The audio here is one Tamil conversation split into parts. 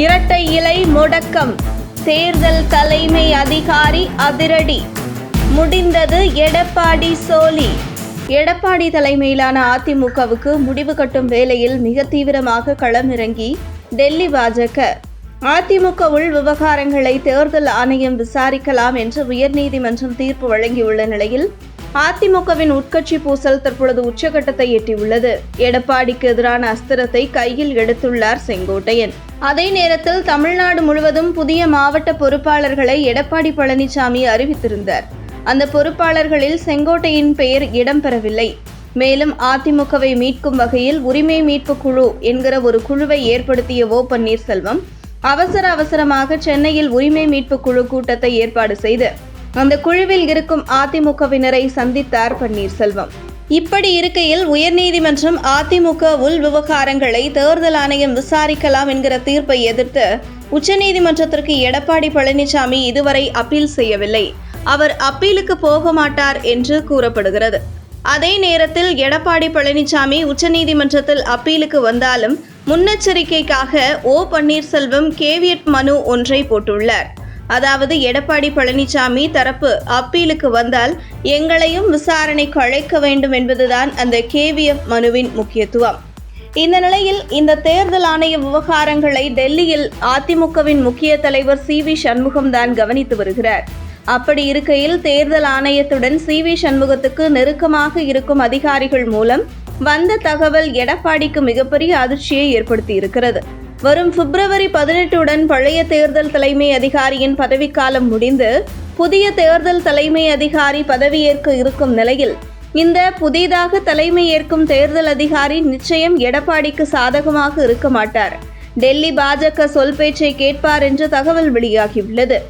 இரட்டை இலை முடக்கம். தேர்தல் தலைமை அதிகாரி அதிரடி. முடிந்தது எடப்பாடி சோலி எடப்பாடி தலைமையிலான அதிமுகவுக்கு முடிவு கட்டும் வேளையில் மிக தீவிரமாக களமிறங்கி டெல்லி பாஜக. அதிமுக உள் விவகாரங்களை தேர்தல் ஆணையம் விசாரிக்கலாம் என்று உயர்நீதிமன்றம் தீர்ப்பு வழங்கியுள்ள நிலையில் அதிமுகவின் உட்கட்சி பூசல் தற்பொழுது உச்சகட்டத்தை எட்டியுள்ளது. எடப்பாடிக்கு எதிரான அஸ்திரத்தை கையில் எடுத்துள்ளார் செங்கோட்டையன். அதே நேரத்தில் தமிழ்நாடு முழுவதும் புதிய மாவட்ட பொறுப்பாளர்களை எடப்பாடி பழனிசாமி அறிவித்திருந்தார். அந்த பொறுப்பாளர்களில் செங்கோட்டையின் பெயர் இடம்பெறவில்லை. மேலும் அதிமுகவை மீட்கும் வகையில் உரிமை மீட்பு குழு என்கிற ஒரு குழுவை ஏற்படுத்திய ஓ பன்னீர்செல்வம் அவசர அவசரமாக சென்னையில் உரிமை மீட்பு குழு கூட்டத்தை ஏற்பாடு செய்து அந்த குழுவில் இருக்கும் அதிமுகவினரை சந்தித்தார் பன்னீர்செல்வம். இப்படி இருக்கையில் உயர்நீதிமன்றம் அதிமுக உள் விவகாரங்களை தேர்தல் ஆணையம் விசாரிக்கலாம் என்கிற தீர்ப்பை எதிர்த்து உச்சநீதிமன்றத்திற்கு எடப்பாடி பழனிசாமி இதுவரை அப்பீல் செய்யவில்லை. அவர் அப்பீலுக்கு போக மாட்டார் என்று கூறப்படுகிறது. அதே நேரத்தில் எடப்பாடி பழனிசாமி உச்சநீதிமன்றத்தில் அப்பீலுக்கு வந்தாலும் முன்னெச்சரிக்கைக்காக ஓ பன்னீர்செல்வம் கேவியட் மனு ஒன்றை போட்டுள்ளார். அதாவது எடப்பாடி பழனிசாமி தரப்பு அப்பீலுக்கு வந்தால் எங்களையும் விசாரணைக்கு அழைக்க வேண்டும் என்பதுதான் அந்த கேவிஎஃப் மனுவின் முக்கியத்துவம். இந்த நிலையில் இந்த தேர்தல் ஆணைய விவகாரங்களை டெல்லியில் அதிமுகவின் முக்கிய தலைவர் சி வி சண்முகம் தான் கவனித்து வருகிறார். அப்படி இருக்கையில் தேர்தல் ஆணையத்துடன் சி வி சண்முகத்துக்கு நெருக்கமாக இருக்கும் அதிகாரிகள் மூலம் வந்த தகவல் எடப்பாடிக்கு மிகப்பெரிய அதிர்ச்சியை ஏற்படுத்தி இருக்கிறது வரும் பிப்ரவரி பதினெட்டுடன் பழைய தேர்தல் தலைமை அதிகாரியின் பதவிக்காலம் முடிந்து புதிய தேர்தல் தலைமை அதிகாரி பதவியேற்க இருக்கும் நிலையில் இந்த புதிதாக தலைமை ஏற்கும் தேர்தல் அதிகாரி நிச்சயம் எடப்பாடிக்கு சாதகமாக இருக்க மாட்டார். டெல்லி பாஜக சொல் பேச்சை கேட்பார் என்று தகவல் வெளியாகியுள்ளது.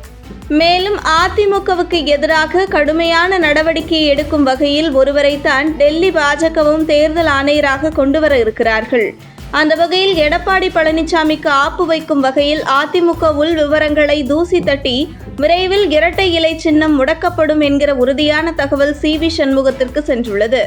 மேலும் அதிமுகவுக்கு எதிராக கடுமையான நடவடிக்கை எடுக்கும் வகையில் ஒருவரைத்தான் டெல்லி பாஜகவும் தேர்தல் ஆணையராக கொண்டு வர இருக்கிறார்கள். அந்த வகையில் எடப்பாடி பழனிசாமிக்கு ஆப்பு வைக்கும் வகையில் அதிமுக உள் விவரங்களை தூசி தட்டி விரைவில் இரட்டை இலை சின்னம் முடக்கப்படும் என்கிற உறுதியான தகவல் சி வி சண்முகத்திற்கு சென்றுள்ளது.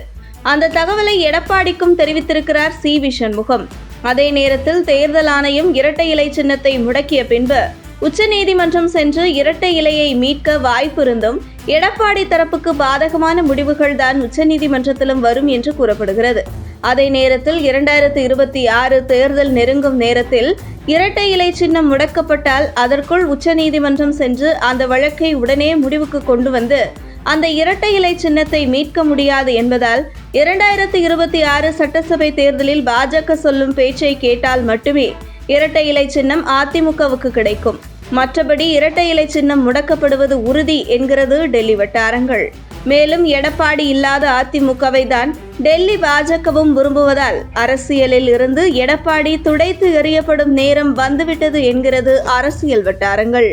அந்த தகவலை எடப்பாடிக்கும் தெரிவித்திருக்கிறார் சி வி சண்முகம். அதே நேரத்தில் தேர்தல் ஆணையம் இரட்டை இலை சின்னத்தை முடக்கிய பின்பு உச்சநீதிமன்றம் சென்று இரட்டை இலையை மீட்க வாய்ப்பிருந்தும் எடப்பாடி தரப்புக்கு பாதகமான முடிவுகள் தான் உச்சநீதிமன்றத்திலும் வரும் என்று கூறப்படுகிறது. அதே நேரத்தில் இரண்டாயிரத்து இருபத்தி ஆறு தேர்தல் நெருங்கும் நேரத்தில் இரட்டை இலை சின்னம் முடக்கப்பட்டால் அதற்குள் உச்சநீதிமன்றம் சென்று அந்த வழக்கை உடனே முடிவுக்கு கொண்டு வந்து அந்த இரட்டை இலை சின்னத்தை மீட்க முடியாது என்பதால் இரண்டாயிரத்து இருபத்தி ஆறு சட்டசபை தேர்தலில் பாஜக சொல்லும் பேச்சை கேட்டால் மட்டுமே இரட்டை இலை சின்னம் அதிமுகவுக்கு கிடைக்கும். மற்றபடி இரட்டை இலை சின்னம் முடக்கப்படுவது உறுதி என்கிறது டெல்லி வட்டாரங்கள். மேலும் எடப்பாடி இல்லாத அதிமுகவை தான் டெல்லி பாஜகவும் விரும்புவதால் அரசியலில் இருந்து எடப்பாடி துடைத்து எறியப்படும் நேரம் வந்துவிட்டது என்கிறது அரசியல் வட்டாரங்கள்.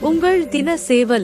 உங்கள் தின சேவல்